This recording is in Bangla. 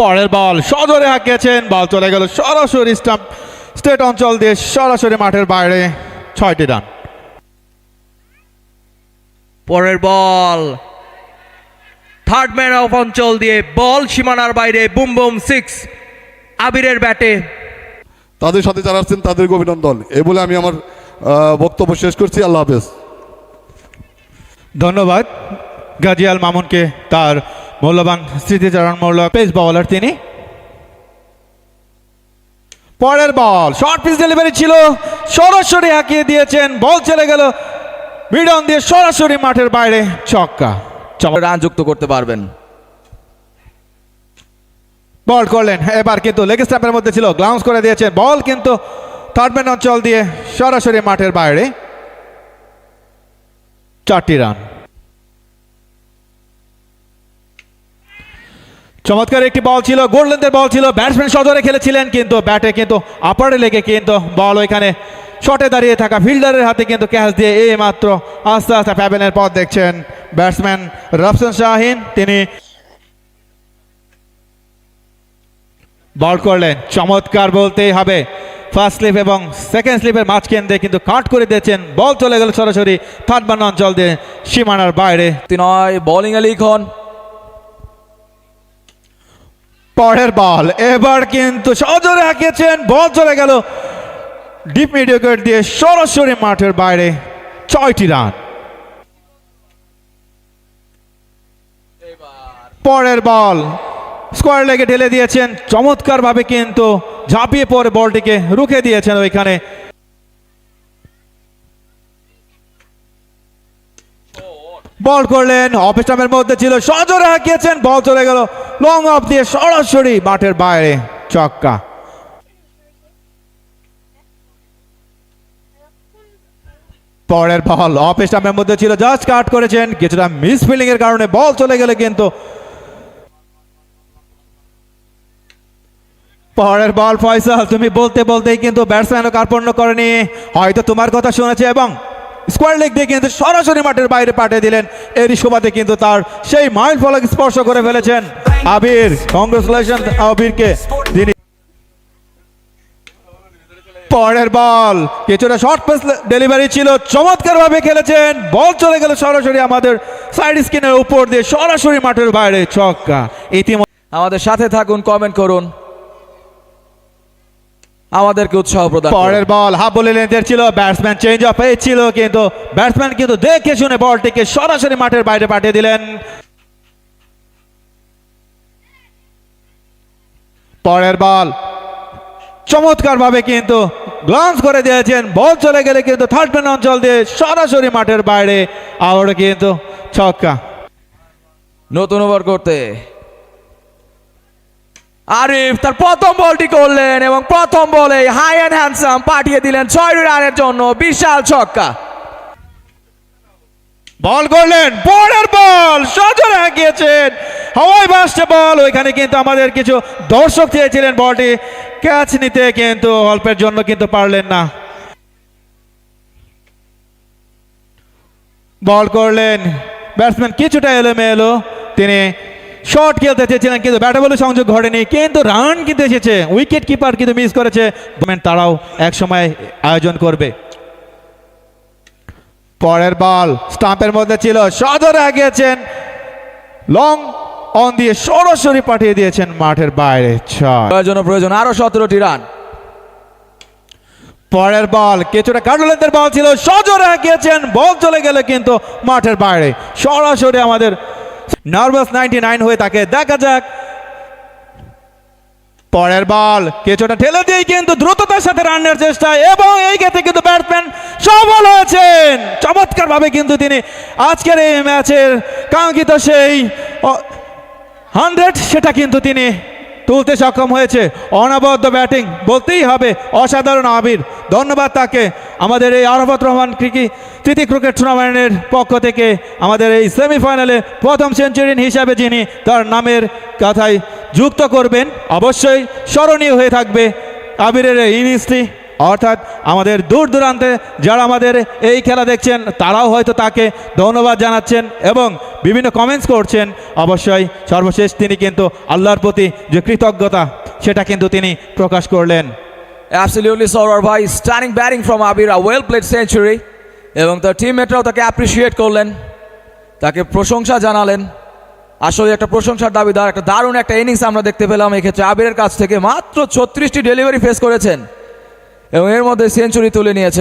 পরের বল। সজোরে হাঁকিয়েছেন বল চলে গেল সরাসরি স্টাম্প। স্টেট অঞ্চল দিয়ে সরাসরি মাঠের বাইরে ছয়টি রান। পরের বল। থার্ড ম্যান অফ অঞ্চল দিয়ে বল সীমানার বাইরে বুম বুম সিক্স আবিরের ব্যাটে। তাদের সাথে যারা আসছেন তাদেরকে অভিনন্দন। এই বলে আমি আমার বক্তব্য শেষ করছি। আল্লাহ হাফেজ। ধন্যবাদ। গাজিয়াল মামুনকে তার মূল্যবান স্মৃতিচারণমূলক পেস বলার তিনি। পরের বল শর্ট পিচ ডেলিভারি ছিল। সরাসরি হাঁকিয়ে দিয়েছেন বল চলে গেল বিডন দিয়ে সরাসরি মাঠের বাইরে ছক্কা। রান যুক্ত করতে পারবেন। বল করলেন এবার কিন্তু লেগ স্ট্যাম্পের মধ্যে ছিল গ্লাউন্স করে দিয়েছেন বল কিন্তু থার্ডম্যান অঞ্চল দিয়ে সরাসরি মাঠের বাইরে। চারটি রান চমৎকার একটি বল ছিল গোল্ডেনদের বল ছিল ব্যাটসম্যান সজরে খেলেছিলেন কিন্তু ব্যাটে কিন্তু আপারে লেগে কিন্তু বল ওইখানে শটে দাঁড়িয়ে থাকা ফিল্ডারের হাতে কিন্তু ক্যাচ দিয়ে এই মাত্র আস্তে আস্তে প্যাবেনের পথ দেখছেন ব্যাটসম্যান রফসন শাহিন তিনি বল করলেন। চমৎকার বলতেই হবে। ফার্স্ট স্লিপ এবং সেকেন্ড স্লিপের মাঝখান দিয়ে কিন্তু কাট করে দিয়েছেন। বল চলে গেল সরাসরি থার্ড অঞ্চল দিয়ে সীমানার বাইরে। নয় বোলিং এ লিখন। পরের বল। এবার কিন্তু সজোরে হাঁকিয়েছেন, বল চলে গেল ডিপ মিডিওকেট দিয়ে সরাসরি মাঠের বাইরে ছয়টি রান। পরের বল, স্কোয়ার লেগে ঢেলে দিয়েছেন, চমৎকারভাবে কিন্তু ঝাঁপিয়ে পড়ে বলটিকে রুখে দিয়েছেন ওইখানে। বল করলেন অফ স্টাম্পের মধ্যে ছিল, সজোরে হাঁকিয়েছেন, বল চলে গেল লং অফ দিয়ে সরাসরি মাঠের বাইরে চক্কা পরের বল অফ স্টাম্পের মধ্যে ছিল জাস্ট কাট করেছেন, কিছুটা মিস ফিল্ডিং এর কারণে বল চলে গেলে কিন্তু। পরের বল, ফয়সাল, তুমি বলতে বলতেই কিন্তু ব্যাটসম্যানও কার্পণ্য করেনি। হয়তো তোমার কথা শুনেছে এবং স্কোয়ার লেগ দিয়ে কিন্তু সরাসরি মাঠের বাইরে পাঠিয়ে দিলেন। এরই সুবাদে কিন্তু তার সেই মাইল ফলক স্পর্শ করে ফেলেছেন। আবির কংগ্রেচুলেশন আবিরকে। তিনি পরের বল। কিছুটা শর্ট পেস ডেলিভারি ছিল। চমৎকার ভাবে খেলেছেন। বল চলে গেল সরাসরি আমাদের সাইড স্ক্রিনের উপর দিয়ে। সরাসরি মাঠের বাইরে ছক্কা। ইতিমধ্যে আমাদের সাথে থাকুন কমেন্ট করুন। আমাদেরকে উৎসাহ প্রদান পরের বল হাফ বলে লেন্থের ছিল। ব্যাটসম্যান চেঞ্জ অফ এজ ছিল কিন্তু ব্যাটসম্যান কিন্তু দেখে শুনে বলটিকে সরাসরি মাঠের বাইরে পাঠিয়ে দিলেন। পরের বল। চমৎকার ভাবে কিন্তু গ্লান্স করে দিয়েছেন। বল চলে গেলে কিন্তু থার্ড ম্যান অঞ্চল দিয়ে সরাসরি মাঠের বাইরে। আবারও কিন্তু ছক্কা। নতুন ওভার করতে। আরিফ তার প্রথম বলটি করলেন এবং প্রথম বলে হাই অ্যান্ড হ্যান্ডসাম পাঠিয়ে দিলেন ছয় রানের জন্য বিশাল ছক্কা। বল করলেন পরের বল সজোরে হাঁকিয়েছেন হাওয়াই ভাসছে বল। ওইখানে কিন্তু আমাদের কিছু দর্শক চেয়েছিলেন বলটি। ক্যাচ নিতে কিন্তু অল্পের জন্য কিন্তু পারলেন না। বল করলেন ব্যাটসম্যান কিছুটা এলোমেলো। তিনি শর্ট খেলতে চেয়েছিলেন কিন্তু ব্যাটে বলে সংযোগ ঘটেনি। কিন্তু রান কিন্তু এসেছে। উইকেট কিপার কিন্তু মিস করেছে। তারাও এক সময় আয়োজন করবে। পরের বল স্টাম্পের মধ্যে ছিল। সজোরে আগিয়েছেন লং অন দিয়ে সরাসরি পাঠিয়ে দিয়েছেন মাঠের বাইরে ছয়। প্রয়োজন প্রয়োজন আরও সতেরোটি রান। পরের বল কিছুটা কার্ডলেন্থের বল ছিল সজোরে হাঁকিয়েছেন বল চলে গেলে কিন্তু মাঠের বাইরে। সরাসরি আমাদের নার্ভাস নাইনটি নাইন হয়ে থাকে দেখা যাক। পরের বল কিছুটা ঠেলে দিয়ে কিন্তু দ্রুততার সাথে রানের চেষ্টা এবং এই ক্ষেত্রে কিন্তু ব্যাটসম্যান সফল হয়েছেন। চমৎকার ভাবে কিন্তু তিনি আজকের এই ম্যাচের কাঙ্ক্ষিত সেই হান্ড্রেড, সেটা কিন্তু তিনি তুলতে সক্ষম হয়েছে। অনবদ্য ব্যাটিং বলতেই হবে, অসাধারণ আবির। ধন্যবাদ তাকে। আমাদের এই আরফত রহমান ক্রিকেট তৃতীয় ক্রিকেট টুর্নামেন্টের পক্ষ থেকে আমাদের এই সেমিফাইনালে প্রথম সেঞ্চুরিয়ান হিসাবে যিনি তার নামের কথায় যুক্ত করবেন, অবশ্যই স্মরণীয় হয়ে থাকবে আবিরের ইনিংসটি। অর্থাৎ আমাদের দূর দূরান্তে যারা আমাদের এই খেলা দেখছেন, তারাও হয়তো তাকে ধন্যবাদ জানাচ্ছেন এবং বিভিন্ন কমেন্টস করছেন। অবশ্যই সর্বশেষ তিনি কিন্তু আল্লাহর প্রতি যে কৃতজ্ঞতা, সেটা কিন্তু তিনি প্রকাশ করলেন। অ্যাবসলিউটলি সরওয়ার ভাই stunning batting from Abir well played century এবং তার টিমমেটরাও তাকে অ্যাপ্রিসিয়েট করলেন, তাকে প্রশংসা জানালেন। আসলে একটা প্রশংসার দাবিদার, একটা দারুণ একটা ইনিংস আমরা দেখতে পেলাম এক্ষেত্রে। আবিরের কাছ থেকে মাত্র ছত্রিশটি ডেলিভারি ফেস করেছেন। এবং এর মধ্যে সেঞ্চুরি তুলে নিয়েছে।